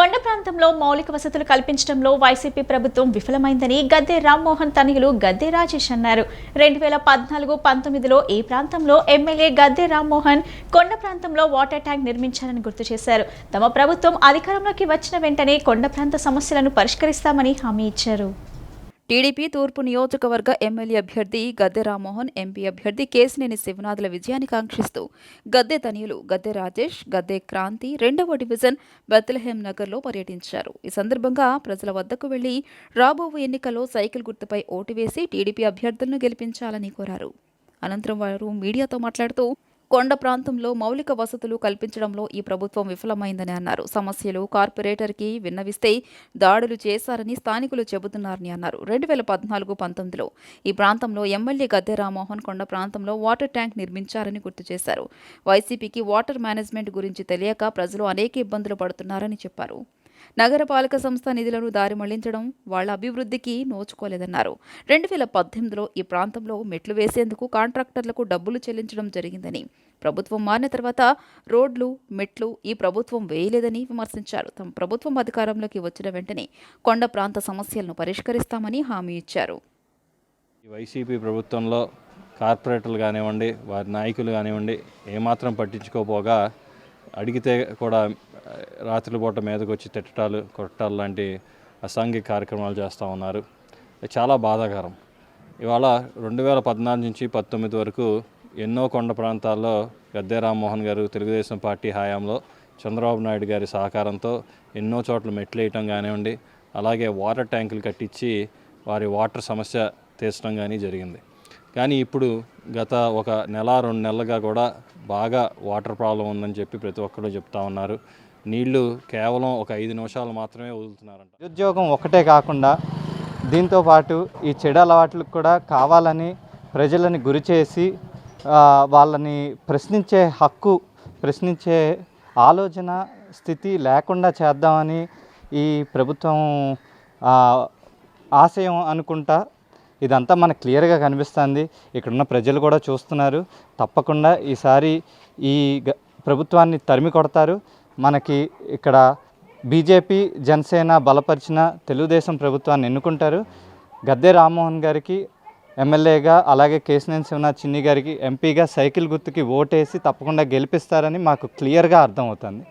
కొండ ప్రాంతంలో మౌలిక వసతులు కల్పించడంలో వైసీపీ ప్రభుత్వం విఫలమైందని గద్దె రామ్మోహన్ తనయులు గద్దె రాజేష్ అన్నారు. రెండు వేల పద్నాలుగు పంతొమ్మిదిలో ఈ ప్రాంతంలో ఎమ్మెల్యే గద్దె రామ్మోహన్ కొండ ప్రాంతంలో వాటర్ ట్యాంక్ నిర్మించారని గుర్తు చేశారు. తమ ప్రభుత్వం అధికారంలోకి వచ్చిన వెంటనే కొండ ప్రాంత సమస్యలను పరిష్కరిస్తామని హామీ ఇచ్చారు. టీడీపీ తూర్పు నియోజకవర్గ ఎమ్మెల్యే అభ్యర్థి గద్దె రామ్మోహన్ ఎంపీ అభ్యర్థి కేసినేని శివనాథుల విజయాన్ని కాంక్షిస్తూ గద్దె తనియులు గద్దె రాజేష్ గద్దె క్రాంతి రెండవ డివిజన్ బెత్లహేం నగర్లో పర్యటించారు. ఈ సందర్భంగా ప్రజల వద్దకు వెళ్ళి రాబోవు ఎన్నికల్లో సైకిల్ గుర్తుపై ఓటు వేసి టీడీపీ అభ్యర్థులను గెలిపించాలని కోరారు. అనంతరం వారు మీడియాతో మాట్లాడుతూ కొండ ప్రాంతంలో మౌలిక వసతులు కల్పించడంలో ఈ ప్రభుత్వం విఫలమైందని అన్నారు. సమస్యలు కార్పొరేటర్కి విన్నవిస్తే దాడులు చేశారని స్థానికులు చెబుతున్నారని అన్నారు. రెండు వేల పద్నాలుగు పంతొమ్మిదిలో ఈ ప్రాంతంలో ఎమ్మెల్యే గద్దె రామ్మోహన్ కొండ ప్రాంతంలో వాటర్ ట్యాంక్ నిర్మించారని గుర్తు చేశారు. వైసీపీకి వాటర్ మేనేజ్మెంట్ గురించి తెలియక ప్రజలు అనేక ఇబ్బందులు పడుతున్నారని చెప్పారు. నగరపాలక సంస్థ నిధులను దారి మళ్ళించడం వాళ్ళ అభివృద్ధికి నోచుకోలేదన్నారు. రెండు వేల పద్దెనిమిదిలో ఈ ప్రాంతంలో మెట్లు వేసేందుకు కాంట్రాక్టర్లకు డబ్బులు చెల్లించడం జరిగిందని ప్రభుత్వం మారిన తర్వాత రోడ్లు మెట్లు ఈ ప్రభుత్వం వేయలేదని విమర్శించారు. తమ ప్రభుత్వం అధికారంలోకి వచ్చిన వెంటనే కొండ ప్రాంత సమస్యలను పరిష్కరిస్తామని హామీ ఇచ్చారు. వైసీపీ ప్రభుత్వంలో కార్పొరేటర్లు కానివ్వండి వారి నాయకులు కానివ్వండి ఏమాత్రం పట్టించుకోపోగా అడిగితే కూడా ఆ, రాత్రుల పూట మీదకి వచ్చి తిట్టడాలు కొట్టాలు లాంటి అసాంఘిక కార్యక్రమాలు చేస్తూ ఉన్నారు. చాలా బాధాకరం. ఇవాళ రెండు వేల పద్నాలుగు నుంచి పంతొమ్మిది వరకు ఎన్నో కొండ ప్రాంతాల్లో గద్దె రామ్మోహన్ గారు తెలుగుదేశం పార్టీ హయాంలో చంద్రబాబు నాయుడు గారి సహకారంతో ఎన్నో చోట్ల మెట్లు వేయటం కానివ్వండి అలాగే వాటర్ ట్యాంకులు కట్టించి వారి వాటర్ సమస్య తీర్చడం కానీ జరిగింది. కానీ ఇప్పుడు గత ఒక నెల రెండు నెలలుగా కూడా బాగా వాటర్ ప్రాబ్లం ఉందని చెప్పి ప్రతి ఒక్కరు చెప్తా ఉన్నారు. నీళ్ళు కేవలం ఒక ఐదు నిమిషాలు మాత్రమే వదులుతున్నారంట. నిరుద్యోగం ఒకటే కాకుండా దీంతో పాటు ఈ చెడు అలవాట్లకు కూడా కావాలని ప్రజలని గురి చేసి వాళ్ళని ప్రశ్నించే హక్కు ప్రశ్నించే ఆలోచన స్థితి లేకుండా చేద్దామని ఈ ప్రభుత్వం ఆశయం అనుకుంటా ఇదంతా మనకు క్లియర్గా కనిపిస్తుంది. ఇక్కడున్న ప్రజలు కూడా చూస్తున్నారు. తప్పకుండా ఈసారి ఈ గ- ప్రభుత్వాన్ని తరిమి కొడతారు. మనకి ఇక్కడ బీజేపీ జనసేన బలపరిచిన తెలుగుదేశం ప్రభుత్వాన్ని ఎన్నుకుంటారు. గద్దె రామ్మోహన్ గారికి ఎమ్మెల్యేగా అలాగే కేసినేని శివనాథ్ చిన్ని గారికి ఎంపీగా సైకిల్ గుర్తుకి ఓటేసి తప్పకుండా గెలిపిస్తారని మాకు క్లియర్గా అర్థమవుతుంది.